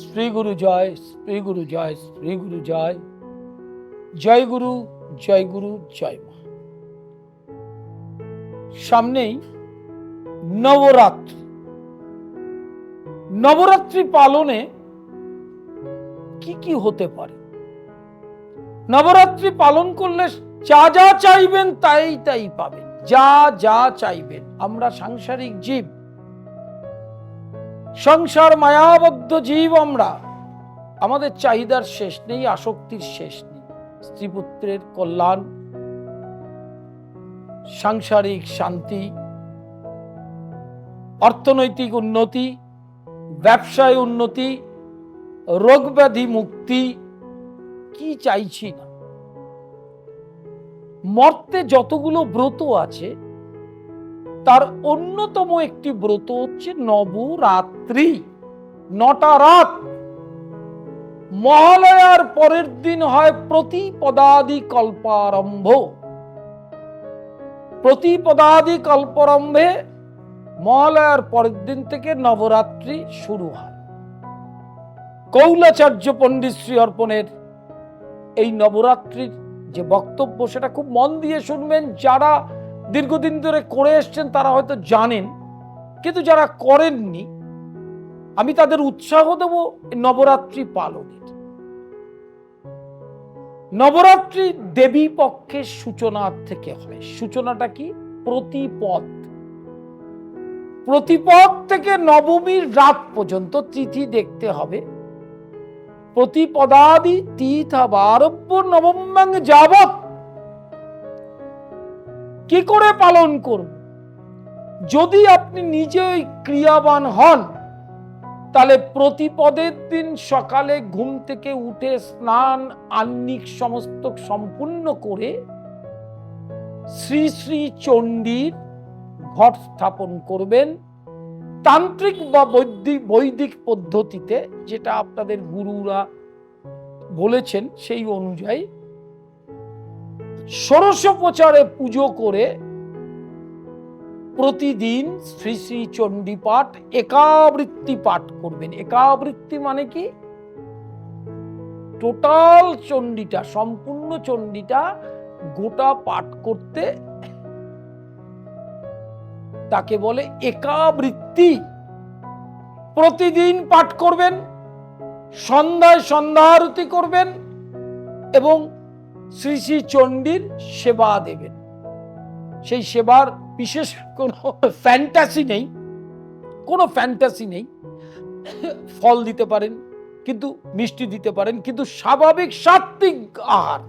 শ্রী গুরু জয়, শ্রী গুরু জয়, শ্রী গুরু জয়। জয় গুরু জয় গুরু, জয় মা। সামনেই নবরাত্রি। নবরাত্রি পালনে কি কি হতে পারে? নবরাত্রি পালন করলে যা যা চাইবেন তাই তাই পাবেন। যা যা চাইবেন। আমরা সাংসারিক জীব। সংসার মায়াবদ্ধ জীব আমরা। আমাদের চাহিদার শেষ নেই, আসক্তির শেষ নেই। স্ত্রীপুত্রের কল্যাণ, সাংসারিক শান্তি, অর্থনৈতিক উন্নতি, ব্যবসায় উন্নতি, রোগ ব্যাধি মুক্তি, কি চাইছি না? মর্তে যতগুলো ব্রত আছে তার অন্যতম একটি ব্রত হচ্ছে নবরাত্রি, নটা রাত। মহালয়ার পরের দিন হয় প্রতিপদাদি কল্পারম্ভ। প্রতিপদাদি কল্পারম্ভে মহালয়ার পরের দিন থেকে নবরাত্রি শুরু হয়। কৌলাচার্য পণ্ডিত শ্রী অর্পণের এই নবরাত্রির যে বক্তব্য, সেটা খুব মন দিয়ে শুনবেন। যারা দীর্ঘদিন ধরে করে এসছেন, তারা হয়তো জানেন, কিন্তু যারা করেননি, আমি তাদের উৎসাহ দেব নবরাত্রি পালনের। নবরাত্রি দেবী পক্ষের সূচনা থেকে হয়। সূচনাটা কি? প্রতিপদ। প্রতিপদ থেকে নবমীর রাত পর্যন্ত তিথি দেখতে হবে। প্রতিপদাদি তীর্থাবারভ্য নবম্যাং যাবত কি করে পালন করব? যদি আপনি নিজেই ক্রিয়াবান হন, তাহলে প্রতিপদের দিন সকালে ঘুম থেকে উঠে স্নান আন্নিক সমস্ত সম্পূর্ণ করে শ্রী শ্রী চণ্ডীর ঘট স্থাপন করবেন তান্ত্রিক বা বৈদিক বৈদিক পদ্ধতিতে, যেটা আপনাদের গুরুরা বলেছেন সেই অনুযায়ী। ষোড়শোপচারে পুজো করে প্রতিদিন শ্রী শ্রী চণ্ডী পাঠ একাবৃত্তি পাঠ করবেন। একাবৃত্তি মানে কি? টোটাল চণ্ডীটা, সম্পূর্ণ চণ্ডীটা গোটা পাঠ করতে তাকে বলে একাবৃত্তি। প্রতিদিন পাঠ করবেন, সন্ধ্যায় সন্ধ্যা আরতি করবেন এবং শ্রী শ্রী চণ্ডীর সেবা দেবেন। সেই সেবার বিশেষ কোনো ফ্যান্টাসি নেই, কোনো ফ্যান্টাসি নেই। ফল দিতে পারেন, কিন্তু মিষ্টি দিতে পারেন, কিন্তু স্বাভাবিক সাত্বিক আহার।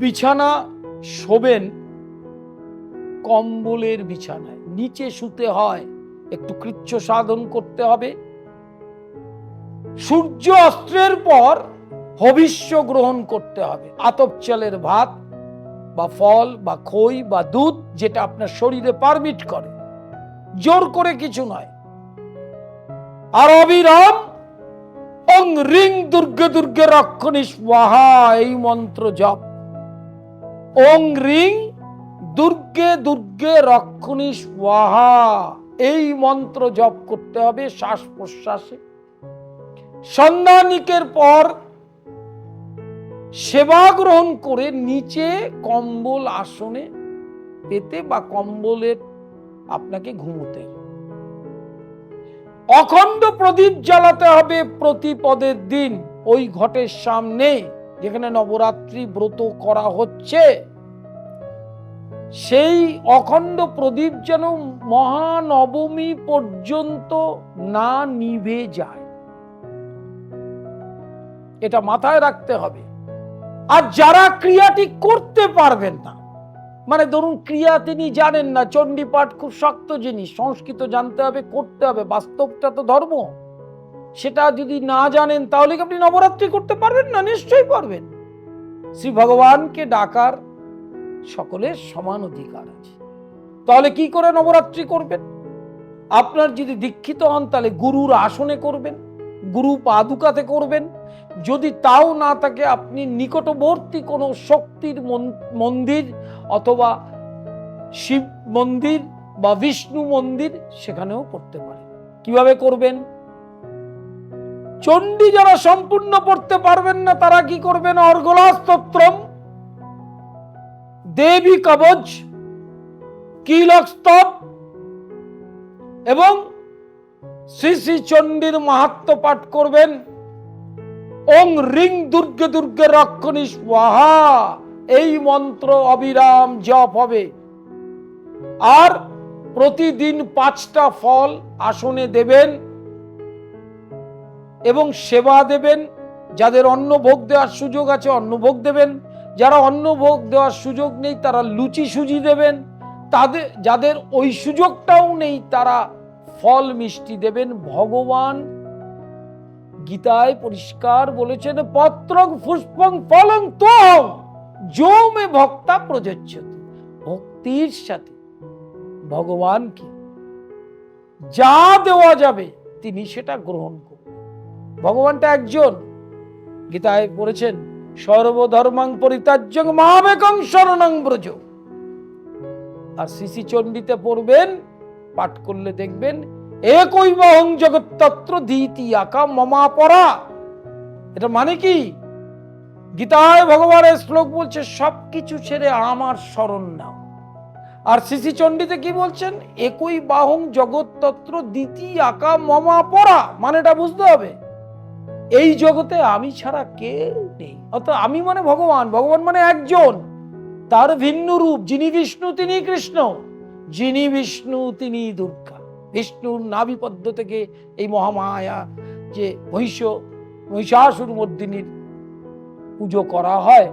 বিছানা শোবেন, কম্বলের বিছানায়, নিচে শুতে হয়, একটু কৃচ্ছ সাধন করতে হবে। সূর্য অস্ত্রের পর হবিষ্য গ্রহণ করতে হবে। আতপ চালের ভাত বা ফল বা খই বা দুধ যেটা আপনার শরীরে পারমিট করে। জোর করে কিছু নয়। আর অবিরাম অং রিং দুর্গে দুর্গে রক্ষণী স্বাহা এই মন্ত্র জপ। ওং রিং দুর্গে দুর্গে রক্ষণী স্বাহা এই মন্ত্র জপ করতে হবে শ্বাস প্রশ্বাসে। সন্ধানিকের পর সেবা গ্রহণ করে নিচে কম্বল আসনে পেতে বা কম্বলের আপনাকে ঘুমোতে। অখণ্ড প্রদীপ জ্বালাতে হবে প্রতিপদের দিন। ওই ঘটের সামনে যেখানে নবরাত্রি ব্রত করা হচ্ছে, সেই অখণ্ড প্রদীপ যেন মহানবমী পর্যন্ত না নিভে যায়। এটা মাথায় রাখতে হবে। আর যারা ক্রিয়াটি করতে পারবেন না মানে ধরুন ক্রিয়া তিনি জানেন না চণ্ডী পাঠ খুব শক্ত জিনিস, সংস্কৃত জানতে হবে, করতে হবে, বাস্তবটা তো ধর্ম। সেটা যদি না জানেন, তাহলে কি আপনি নবরাত্রি করতে পারবেন না? নিশ্চয়ই পারবেন। শ্রী ভগবানকে ডাকার সকলের সমান অধিকার আছে। তাহলে কি করে নবরাত্রি করবেন? আপনার যদি দীক্ষিত হন, তাহলে গুরুর আসনে করবেন। গুরু পাদুকাতে করবেন। যদি তাও না থাকে, আপনি নিকটবর্তী কোনো শক্তির মন- মন্দির অথবা শিব মন্দির বা বিষ্ণু মন্দির সেখানেও করতে পারেন। কীভাবে করবেন? চণ্ডী যারা সম্পূর্ণ পড়তে পারবেন না, তারা কি করবেন? অর্গলা স্তোত্রম দেবী কবচ কিলক স্তব এবং শ্রী শ্রী চণ্ডীর মাহাত্ম পাঠ করবেন। ওং রিং দুর্গে দুর্গে রক্ষণী স্বাহা, এই মন্ত্র অবিরাম জপ হবে। আর প্রতিদিন পাঁচটা ফল আসনে দেবেন এবং সেবা দেবেন। যাদের অন্ন ভোগ দেওয়ার সুযোগ আছে অন্ন ভোগ দেবেন। যারা অন্ন ভোগ দেওয়ার সুযোগ নেই, তারা লুচি সুজি দেবেন। তাদের, যাদের ওই সুযোগটাও নেই, তারা ফল মিষ্টি দেবেন ভগবান। গীতায় পরিষ্কার বলেছেন, পত্রং পুষ্পং ফলং তোম জমে ভক্তা প্রযোজ্য ভক্তির সাথে ভগবানকে যা দেওয়া যাবে, তিনি সেটা গ্রহণ করবেন। ভগবানটা একজন। গীতায় পড়েছেন সর্বধর্মাং পরিত্যাজ্যং মহাবেকং শরণং ব্রজ। আর শিশি চণ্ডীতে পড়বেন পাঠ করলে দেখবেন, একই বহং জগত্তত্র মমা পরা এটা মানে কি? গীতায় ভগবানের শ্লোক বলছে, সবকিছু ছেড়ে আমার স্মরণ নাও। আর শিশি চণ্ডীতে কি বলছেন? একই বাহং জগৎতত্র দ্বিতীয় আকা মমা পরা মানেটা বুঝতে হবে। এই জগতে আমি ছাড়া কেউ নেই। অর্থাৎ আমি মানে ভগবান ভগবান মানে একজন। তার ভিন্ন রূপ যিনি বিষ্ণু, তিনি কৃষ্ণ। যিনি বিষ্ণু, তিনি দুর্গা। বিষ্ণুর নাভিপদ্ম থেকে এই মহামায়া যে মহিষ মহিষাসুর মর্দিনীর পুজো করা হয়,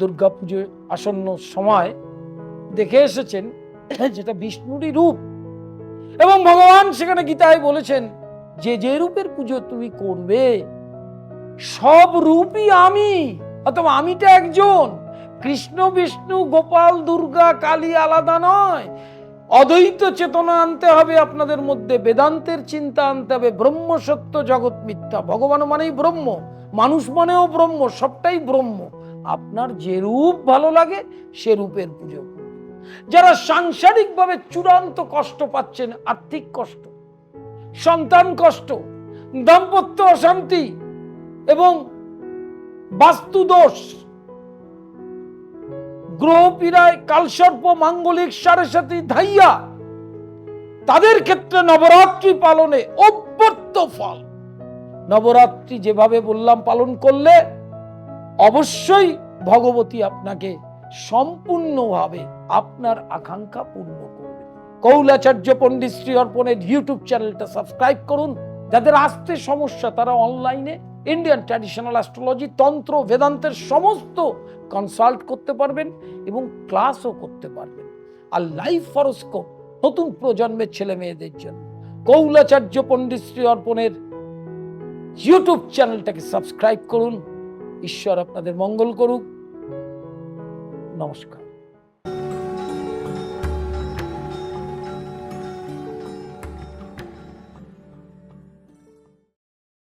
দুর্গা পুজো আসন্ন সময় দেখে এসেছেন যেটা বিষ্ণুরই রূপ। এবং ভগবান সেখানে গীতায় বলেছেন, যে যে রূপের পুজো তুমি করবে, সব রূপই আমি, অথবা আমিটা একজন। কৃষ্ণ, বিষ্ণু, গোপাল, দুর্গা, কালী আলাদা নয়। অদ্বৈত চেতনা আনতে হবে আপনাদের মধ্যে, বেদান্তের চিন্তা আনতে হবে, ব্রহ্ম, সত্য, জগৎ, মিথ্যা। ভগবান মানেই ব্রহ্ম, মানুষ মানেও ব্রহ্ম, সবটাই ব্রহ্ম। আপনার যে রূপ ভালো লাগে, সে রূপের পুজো। যারা সাংসারিকভাবে চূড়ান্ত কষ্ট পাচ্ছেন, আর্থিক কষ্ট, সন্তান কষ্ট, দাম্পত্য অশান্তি এবং বাস্তুদোষ গ্রহ পীড়ায় কালসর্প মাঙ্গলিক সাড়ে সাথী ধাইয়া। তাদের ক্ষেত্রে নবরাত্রি পালনে অব্যর্থ ফল। নবরাত্রি যেভাবে বললাম পালন করলে, অবশ্যই ভগবতী আপনাকে সম্পূর্ণভাবে আপনার আকাঙ্ক্ষা পূর্ণ করবে। কৌলাচার্য পণ্ডিত শ্রী অর্পণের ইউটিউব চ্যানেলটা সাবস্ক্রাইব করুন। যাদের আসতে সমস্যা, তারা অনলাইনে ইন্ডিয়ান ট্র্যাডিশনাল অ্যাস্ট্রোলজি তন্ত্র বেদান্তের সমস্ত কনসাল্ট করতে পারবেন এবং ক্লাসও করতে পারবেন আর লাইভ ফরস্কোপ নতুন প্রজন্মের ছেলে মেয়েদের জন্য কৌলাচার্য পণ্ডিত শ্রী অর্পণের ইউটিউব চ্যানেলটাকে সাবস্ক্রাইব করুন ঈশ্বর আপনাদের মঙ্গল করুক নমস্কার